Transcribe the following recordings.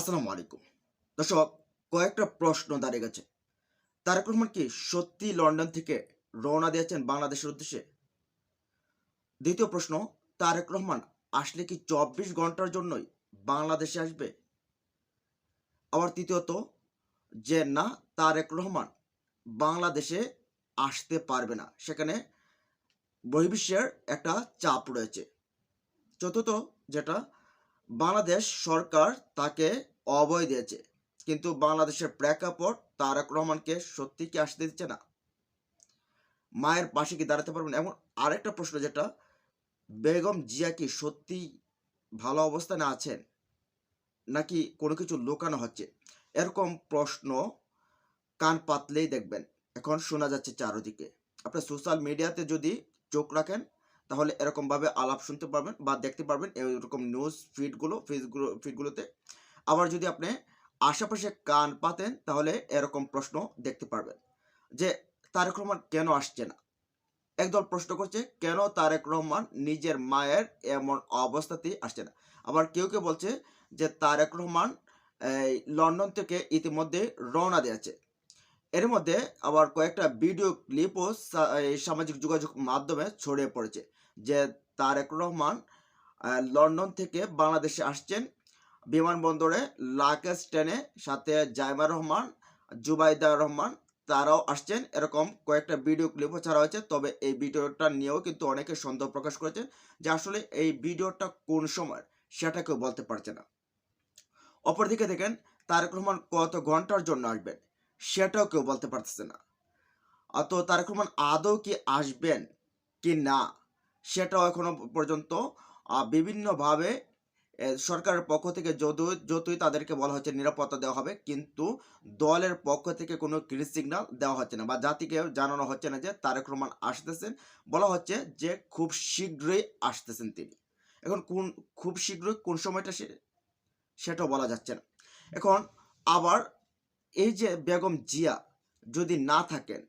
আসসালামু আলাইকুম দর্শক, কয়েকটা প্রশ্ন দাঁড়িয়ে গেছে। তারেক রহমান কি সত্যি লন্ডন থেকে রওনা দিয়েছেন বাংলাদেশের উদ্দেশ্যে? দ্বিতীয় প্রশ্ন, তারেক রহমান আসলে কি চব্বিশ ঘণ্টার জন্যই বাংলাদেশে আসবে? আবার তৃতীয়ত, যে না, তারেক রহমান বাংলাদেশে আসতে পারবে না। সেখানে বহির্বিশ্বের একটা চাপ রয়েছে। চতুর্থ, যেটা, বাংলাদেশ সরকার তাকে অবয় দিয়েছে। কিন্তু বাংলাদেশের প্রেক্ষাপট তারেক রহমানকে সত্যি কি আসতে দিচ্ছে না? মায়ের পাশে কি দাঁড়াতে পারবেন? এমন আরেকটা প্রশ্ন যেটা, বেগম জিয়া কি সত্যি ভালো অবস্থানে আছেন? নাকি কোনো কিছু লুকানো হচ্ছে? এরকম প্রশ্ন কান পাতলেই দেখবেন। এখন শোনা যাচ্ছে চারদিকে। আপনার সোশ্যাল মিডিয়াতে যদি চোখ রাখেন, তাহলে এরকমভাবে আলাপ শুনতে পারবেন বা দেখতে পারবেন। এরকম নিউজ ফিডগুলো ফিডগুলো ফিডগুলোতে আবার যদি আপনি আশেপাশে কান পাতেন, তাহলে এরকম প্রশ্ন দেখতে পারবেন যে তারেক রহমান কেন আসছে না? একদল প্রশ্ন করছে, কেন তারেক রহমান নিজের মায়ের এমন অবস্থাতেই আসছে না? আবার কেউ কেউ বলছে যে তারেক রহমান, এই লন্ডন থেকে ইতিমধ্যে রওনা দিয়েছে। এর মধ্যে আবার কয়েকটা ভিডিও ক্লিপও সামাজিক যোগাযোগ মাধ্যমে ছড়িয়ে পড়েছে যে তারেক রহমান লন্ডন থেকে বাংলাদেশে আসছেন বিমানবন্দরে লাকেশ ট্রেনে সাথে জাইমা রহমান জুবাইদা রহমান তারাও আসছেন। এরকম কয়েকটা ভিডিও ক্লিপও ছাড়া হয়েছে, তবে এই ভিডিওটা নিয়েও কিন্তু অনেকে সন্দেহ প্রকাশ করেছেন যে আসলে এই ভিডিওটা কোন সময়, সেটা কেউ বলতে পারছে না। অপরদিকে দেখেন, তারেক রহমান কত ঘণ্টার জন্য আসবেন, সেটাও কেউ বলতে পারতেছে না। তো তারেক রহমান আদৌ কি আসবেন কি না, সেটাও এখনও পর্যন্ত বিভিন্নভাবে সরকারের পক্ষ থেকে যতই যতই তাদেরকে বলা হচ্ছে নিরাপত্তা দেওয়া হবে, কিন্তু দলের পক্ষ থেকে কোনো গ্রিন সিগন্যাল দেওয়া হচ্ছে না বা জাতিকে জানানো হচ্ছে না যে তারেক রহমান আসতেছেন। বলা হচ্ছে যে খুব শীঘ্রই আসতেছেন তিনি। এখন কোন, খুব শীঘ্রই কোন সময়টা সে, সেটাও বলা যাচ্ছে না। এখন আবার এই যে বেগম জিয়া যদি না থাকেন,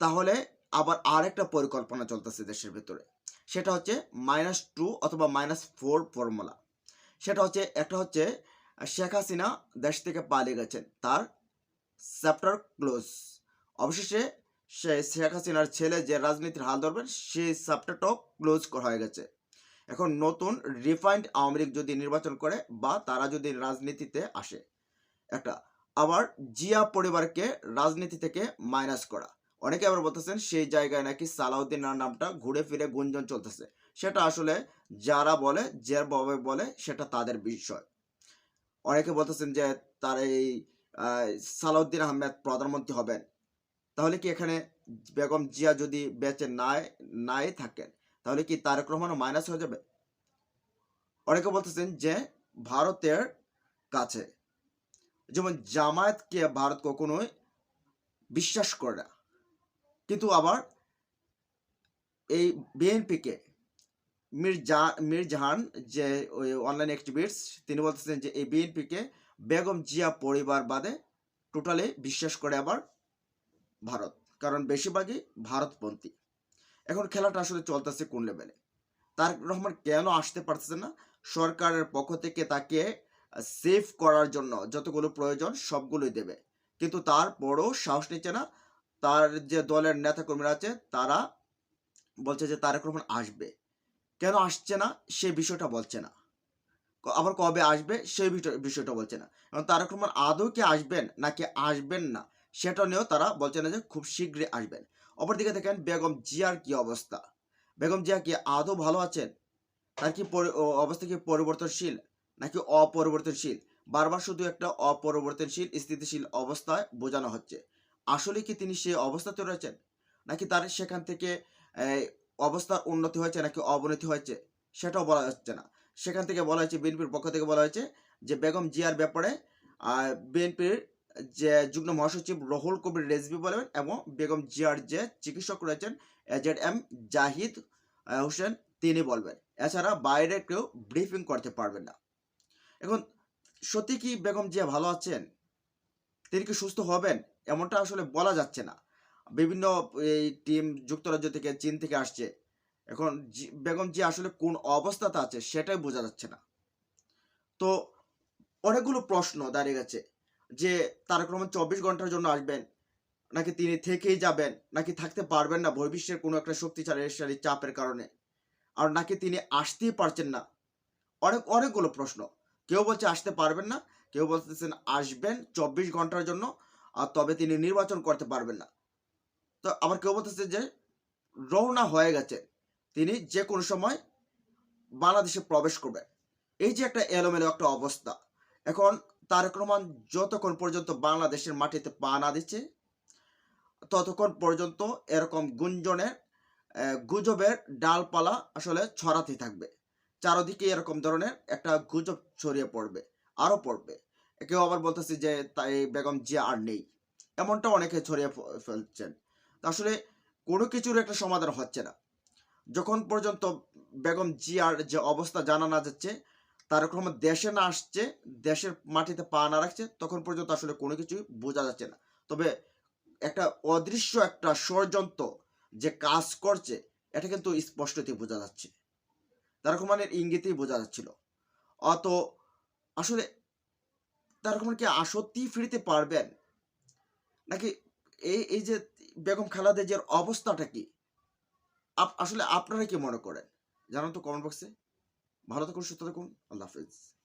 তাহলে আবার আরেকটা পরিকল্পনা চলতেছে দেশের ভিতরে। সেটা হচ্ছে মাইনাস টু অথবা মাইনাস ফোর ফর্মুলা সেটা হচ্ছে, একটা হচ্ছে শেখ হাসিনা দেশ থেকে পালিয়ে গেছেন। তার চ্যাপ্টার ক্লোজ। অবশেষে সে শেখ হাসিনার ছেলে যে রাজনীতির হাল ধরবেন, সেই চ্যাপ্টারটাও ক্লোজ করা হয়ে গেছে। এখন নতুন রিফাইন্ড আওয়ামী লীগ যদি নির্বাচন করে বা তারা যদি রাজনীতিতে আসে, একটা, আবার জিয়া পরিবারকে রাজনীতি থেকে মাইনাস করা। অনেকে আবার বলতেছেন, সেই জায়গায় নাকি সালাউদ্দিন নামটা ঘুরে ফিরে গুঞ্জন চলতেছে। সেটা আসলে যারা বলে, যেভাবে বলে সেটা তাদের বিষয়। অনেকে বলতেছেন যে তার এই সালাউদ্দিন আহমেদ প্রধানমন্ত্রী হবেন। তাহলে কি এখানে বেগম জিয়া যদি বেঁচে নাই নাই থাকেন, তাহলে কি তারেক রহমানও মাইনাস হয়ে যাবে? অনেকে বলতেছেন যে ভারতের কাছে, যেমন জামায়াতকে ভারত কখনোই বিশ্বাস করে না। কিন্তু আবার এই বিএনপিকে মীর জা মীর জাহান যে ওই অনলাইন অ্যাক্টিভিস্ট তিনি বলতেছেন যে এই বিএনপিকে বেগম জিয়া পরিবার বাদে টোটালি বিশ্বাস করে আবার ভারত, কারণ বেশিরভাগই ভারতপন্থী। এখন খেলাটা আসলে চলতেছে কোন লেভেলে তারেক রহমান কেন আসতে পারতেছে না? সরকারের পক্ষ থেকে তাকে সেভ করার জন্য যতগুলো প্রয়োজন সবগুলোই দেবে। কিন্তু তারপরও সাহস নিচ্ছে না। তার যে দলের নেতাকর্মীরা আছে, তারা বলছে যে তারেক রহমান আসবে। কেন আসছে না, সে বিষয়টা বলছে না। আবার কবে আসবে সেই বিষয়- বিষয়টা বলছে না। এবং তারেক রহমান আদৌ কি আসবেন, নাকি আসবেন না, সেটা নিয়েও তারা বলছে না যে খুব শীঘ্রই আসবেন। অপরদিকে দেখেন বেগম জিয়ার কি অবস্থা? বেগম জিয়া কি আদৌ ভালো আছেন? তার কি অবস্থা কি পরিবর্তনশীল, নাকি অপরিবর্তনশীল? বারবার শুধু একটা অপরিবর্তনশীল, স্থিতিশীল অবস্থায় বোঝানো হচ্ছে। আসলে কি তিনি সেই অবস্থাতে রয়েছেন? নাকি তার সেখান থেকে অবস্থার উন্নতি হয়েছে নাকি অবনতি হয়েছে সেটাও বলা যাচ্ছে না। সেখান থেকে বলা হয়েছে, বিএনপির পক্ষ থেকে বলা হয়েছে যে বেগম জিয়ার ব্যাপারে বিএনপির যে যুগ্ম মহাসচিব রহুল কবির রেজবি বলেন এবং বেগম জিয়ার যে চিকিৎসক রয়েছেন এজেড এম জাহিদ হোসেন, তিনি বলবেন। এছাড়া বাইরে কেউ ব্রিফিং করতে পারবেন না। এখন, সত্যি কি বেগম জিয়া ভালো আছেন? তিনি কি সুস্থ হবেন? এমনটা আসলে বলা যাচ্ছে না। বিভিন্ন, এই টিম যুক্তরাজ্য থেকে, চীন থেকে আসছে। এখন বেগম জি আসলে কোন অবস্থাতে আছে সেটাই বোঝা যাচ্ছে না। তো অনেকগুলো প্রশ্ন দাঁড়িয়ে গেছে যে তারেক রহমান চব্বিশ ঘণ্টার জন্য আসবেন, নাকি তিনি থেকেই যাবেন, নাকি থাকতে পারবেন না বহির্বিশ্বের কোনো একটা শক্তিশালী চাপের কারণে, আর নাকি তিনি আসতেই পারছেন না? অনেক, অনেকগুলো প্রশ্ন। কেউ বলছে আসতে পারবেন না, কেউ বলতেছেন আসবেন চব্বিশ ঘণ্টার জন্য, আর তবে তিনি নির্বাচন করতে পারবেন না। তো আবার কেউ বলতেছে যে রওনা হয়ে গেছে। তিনি যে কোনো সময় বাংলাদেশে প্রবেশ করবেন। এই যে একটা এলোমেলো একটা অবস্থা। এখন তারেক রহমান যতক্ষণ পর্যন্ত বাংলাদেশের মাটিতে পা না দিচ্ছে, ততক্ষণ পর্যন্ত এরকম গুঞ্জনের গুজবের ডালপালা আসলে ছড়াতে থাকবে। চারদিকে এরকম ধরনের একটা গুজব ছড়িয়ে পড়বে, আরও পড়বে। কেউ আবার বলতেছে যে তাই বেগম জিয়া আর নেই। এমনটা অনেকে ছড়িয়ে ফেলছেন। আসলে কোনো কিছুর একটা সমাধান হচ্ছে না। যখন পর্যন্ত বেগম জিয়ার যে অবস্থা জানা না যাচ্ছে, তার রহমান দেশে না আসছে, দেশের মাটিতে পা না রাখছে, তখন পর্যন্ত আসলে কোনো কিছুই বোঝা যাচ্ছে না। তবে একটা অদৃশ্য একটা ষড়যন্ত্র যে কাজ করছে, এটা কিন্তু স্পষ্টতই বোঝা যাচ্ছে। তারক রহমানের ইঙ্গিতেই বোঝা যাচ্ছিল। অত আসলে তারক রহমান কি আসত্তি ফিরতে পারবেন? নাকি এই এই যে বেগম খালেদা জিয়ার অবস্থাটা কি? আসলে আপনারা কি মনে করেন? জানান তো কমেন্ট বক্সে ভালো থাকুন, সুস্থ থাকুন। আল্লাহ হাফিজ।